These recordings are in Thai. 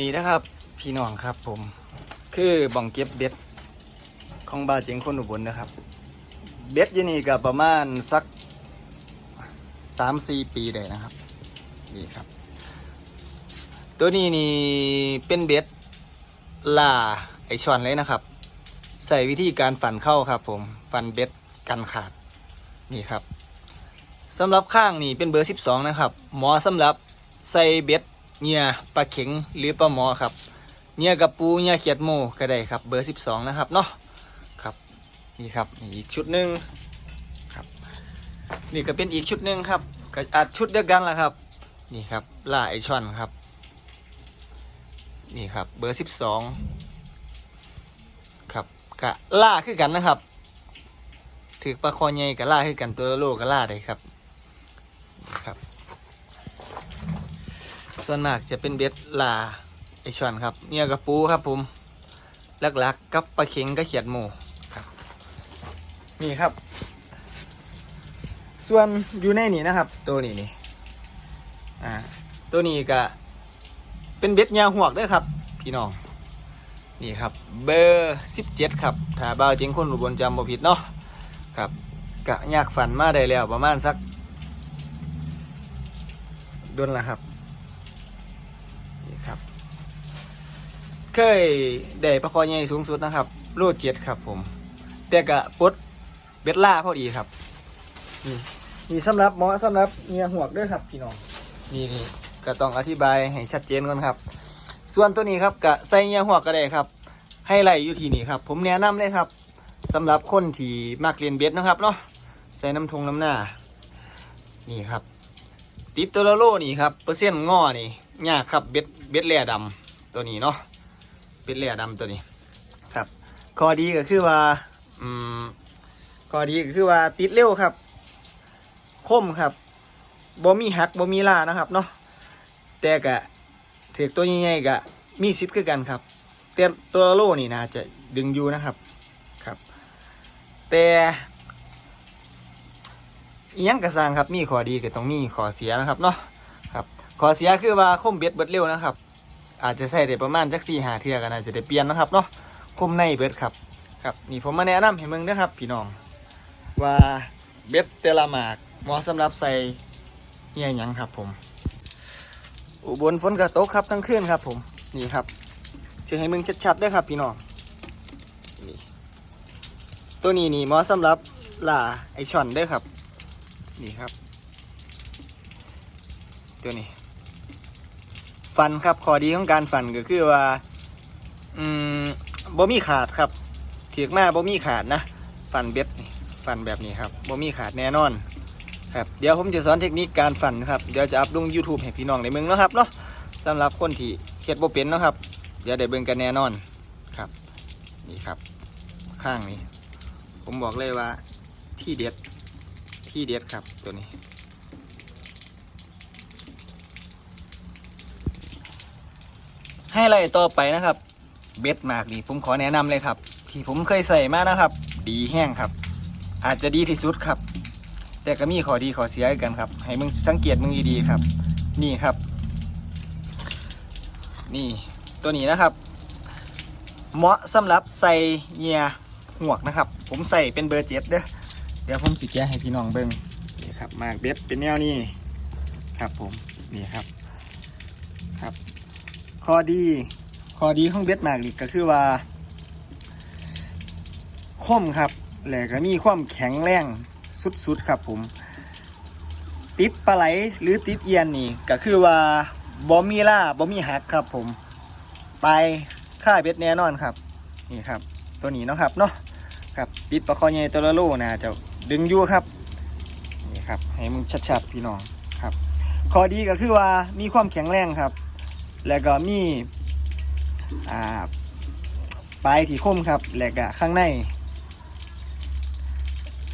นี่นะครับ พี่น้องครับผม คือบ่องเก็บเบ็ด ของบาเจงคนอุบลนะครับ เบ็ดอยี่นี่ก็ประมาณสักสามสี่ปีได้นะครับ นี่ครับ ตัวนี้นี่เป็นเบ็ดล่าไอชอนเลยนะครับ ใส่วิธีการฝันเข้าครับ ผมฟันเบ็ดกันขาดนี่ครับสำหรับข้างนี่เป็นเบอร์ 12 นะครับ หมอสำหรับใส่เบ็ด เหยื่อปลาเข็งหรือปลาหมอครับเหยื่อกับปูเหยื่อเขียดโมก็ได้ครับ เบอร์ 12 นะครับเนาะครับนี่ครับอีกชุดหนึ่งครับ นี่ก็เป็นอีกชุดหนึ่งครับก็อาจชุดเดียวกันแหละครับ นี่ครับล่าไอช่อนครับ นี่ครับเบอร์ 12 ครับกะล่าคือกันนะครับถือปลาคอใหญ่กับล่าคือกันตัวโลกับล่าได้ครับครับ ส่วนมากจะเป็นเบ็ดลาไอชอนครับเนี่ยกับปูครับผมหลักๆกับปลาเข็งกับเขียดหมูครับ นี่ครับ ส่วนอยู่ในนี่นะครับ ตัวนี้นี่อ่าตัวนี้ก็เป็นเบ็ดยาหวกด้วยครับ พี่น้องนี่ครับ เบอร์สิบเจ็ดครับถ้าบ่าวจริงคนอุบลจำบ่ผิดเนาะครับกะยากฝันมาได้แล้วประมาณสักดือนละครับนี่ครับ เคยได้ประคอใหญ่สูงสุดนะครับ โลเจ็ดครับผม แต่กะปลดเบ็ดล่าพอดีครับ นี่นี่สำหรับหมอสำหรับเงียหวกด้วยครับพี่น้องนี่นี่ก็ต้องอธิบายให้ชัดเจนก่อนครับ ส่วนตัวนี้ครับกะใส่เงียหัวก็ได้ครับ ให้ไหลอยู่ที่นี่ครับ ผมแนะนำเลยครับสำหรับคนที่มักเรียนเบสนะครับเนาะใส่น้ำทงน้ำหน้า นี่ครับ ติดตัวละโลนี่ครับเปอร์เซ็นต์งอนี่ยากครับเบ็ดเบ็ดแหล่ดำตัวนี้เนาะ เบ็ดแหล่ดำตัวนี้ ครับข้อดีก็คือว่า อืมข้อดีก็คือว่าติดเร็วครับ คมครับบ่มีหักบ่มีล่านะครับเนาะแต่กะถือตัวใหญ่ๆก็มีซิปคือกันครับ แต่ตัวโล่นี่นะจะดึงอยู่นะครับครับ แต่อิหยังกระซังครับมีข้อดีก็ต้องมีข้อเสียนะครับเนาะครับข้อเสียคือว่าคมเบ็ดเบิดเร็วนะครับ อาจจะใส่ได้ประมาณจักสี่หาเทือกันอาจจะได้เปลี่ยนนะครับเนาะคมในเบิดครับครับนี่ผมมาแนะนำให้มึงนะครับพี่น้อง ว่าเบ็ดแต่ละหมากเหมาะสำหรับใส่เฮียหยังครับ ผม อุบลฝนกระตกครับทั้งคืนครับ ผมนี่ครับจะให้มึงชัดๆด้วยครับ พี่น้องนี่ตัวนี้นี่เหมาะสำหรับล่าไอช่อนด้วยครับ นี่ครับ ตัวนี้ ฟันครับข้อดีของการฟันก็คือว่า อืมบ่มีขาดครับเถียกมาบ่มีขาดนะฟันเบ็ดนี่ฟันแบบนี้ครับบ่มีขาดแน่นอน ครับเดี๋ยวผมจะสอนเทคนิคการฝันครับเดี๋ยวจะอัพลง YouTube ให้พี่น้องในเมืองนะครับเนาะสำหรับคนที่เฮ็ดบ่เป็นนะครับเดี๋ยวได้เบิ่งกันแน่นอนครับ นี่ครับ ข้างนี้ ผมบอกเลยว่าที่เด็ดที่เด็ดครับตัวนี้ ให้ไล่ต่อไปนะครับ เบ็ดมากนี่ผมขอแนะนำเลยครับ ที่ผมเคยใส่มานะครับ ดีแห้งครับ อาจจะดีที่สุดครับ แต่ก็มีข้อดีข้อเสียกันครับ ให้มึงสังเกตมึงดีๆครับ นี่ครับ นี่ตัวนี้นะครับ เหมาะสำหรับใส่เหยียหวกนะครับ ผมใส่เป็นเบอร์เจ็ดเด้อเดี๋ยวผมสิแกะให้พี่น้องเบิ้งนี่ครับมากเบ็ดเป็นแนวนี้ครับผมนี่ครับ ข้อดีข้อดีของเบ็ดมากนี่ก็คือว่าคมครับแล้วก็มีความแข็งแรงสุดๆครับผม ติดปลาไหลหรือติดเอียนนี่ก็คือว่าบอมีล่าบอมีหักครับผม ไปค่าเบ็ดแน่นอนครับ นี่ครับ ตัวนี้เนาะครับเนาะครับติดปลาคอใหญ่ตัวละโลนะจะดึงยู่ครับนี่ครับให้มึงชัดๆพี่น้องครับข้อดีก็คือว่ามีความแข็งแรงครับ แล้วก็มีอ่าปลายที่คมครับแล้วก็ข้างใน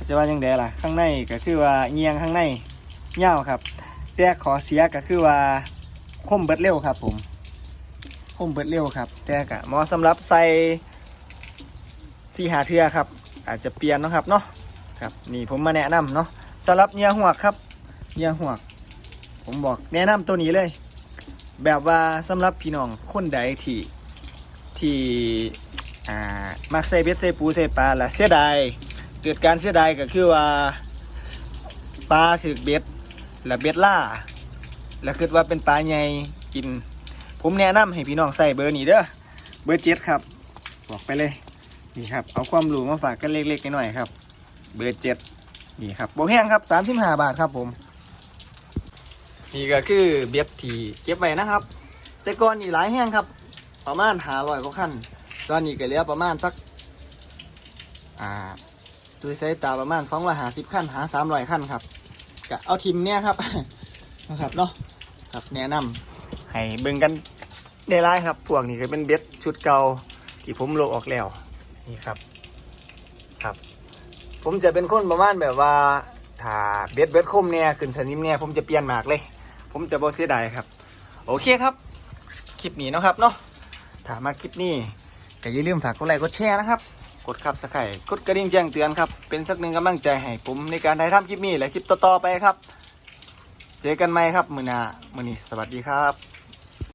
จะว่ายังไงล่ะ ข้างในก็คือว่าเงียงข้างในเง่าวครับ แต่ขอเสียก็คือว่าคมเบิดเร็วครับ ผมคมเบิดเร็วครับ แต่ก็เหมาะสำหรับใส่สีหาเทือครับ อาจจะเปลี่ยนนะครับเนาะครับนี่ผมมาแนะนำเนาะสำหรับเหยื่อหวครับเหยื่อหวผมบอกแนะนำตัวนี้เลย แบบว่าสำหรับพี่น้องคนใดที่ที่อ่ามักใส่เบ็ดใส่ปูใส่ปลาและเสียดายเกิดการเสียดายก็คือว่าปลาถึกเบ็ดและเบ็ดล่าแล้วคิดว่าเป็นปลาใหญ่กิน ผมแนะนำให้พี่น้องใส่เบอร์นี้เด้อเบอร์เจ็ดครับบอกไปเลยนี่ครับเอาความรู้มาฝากกันเล็กๆน้อยๆครับ เบอร์เจ็ดนี่ครับโบแห้งครับสามสิบห้าบาทครับผม นี่ก็คือเบ็ดที่เก็บไว้นะครับ แต่ก่อนนี่หลายแห้งครับ ประมาณหาร้อยกว่าขั้นตอนนี้ก็เหลือประมาณสัก อ่าตัวใช้ตาประมาณสองร้อยหาสิบขั้นหาสามร้อยขั้นครับก็เอาทิมเนี่ยครับนะครับเนาะครับแนะนำให้เบิ่งกันได้ไรครับ พวกนี้ก็เป็นเบ็ดชุดเก่าที่ผมโลกออกแล้วนี่ครับ ครับ ผมจะเป็นคนประมาณแบบว่าถ้าเบ็ดเบ็ดคมเนี่ยขึ้นสนิมเนี่ยผมจะเปลี่ยนหมากเลย ผมจะบ่เสียดายครับ โอเคครับ คลิปนี้เนาะครับเนาะถ้ามาคลิปนี้ก็อย่าลืมฝากกดไลค์กดแชร์นะครับ กดครับสไครต์กดกระดิ่งแจ้งเตือนครับ เป็นสักหนึ่งกำลังใจให้ผมในการถ่ายทำคลิปนี้และคลิปต่อๆไปครับ เจอกันไหมครับมือหนามือนี้สวัสดีครับ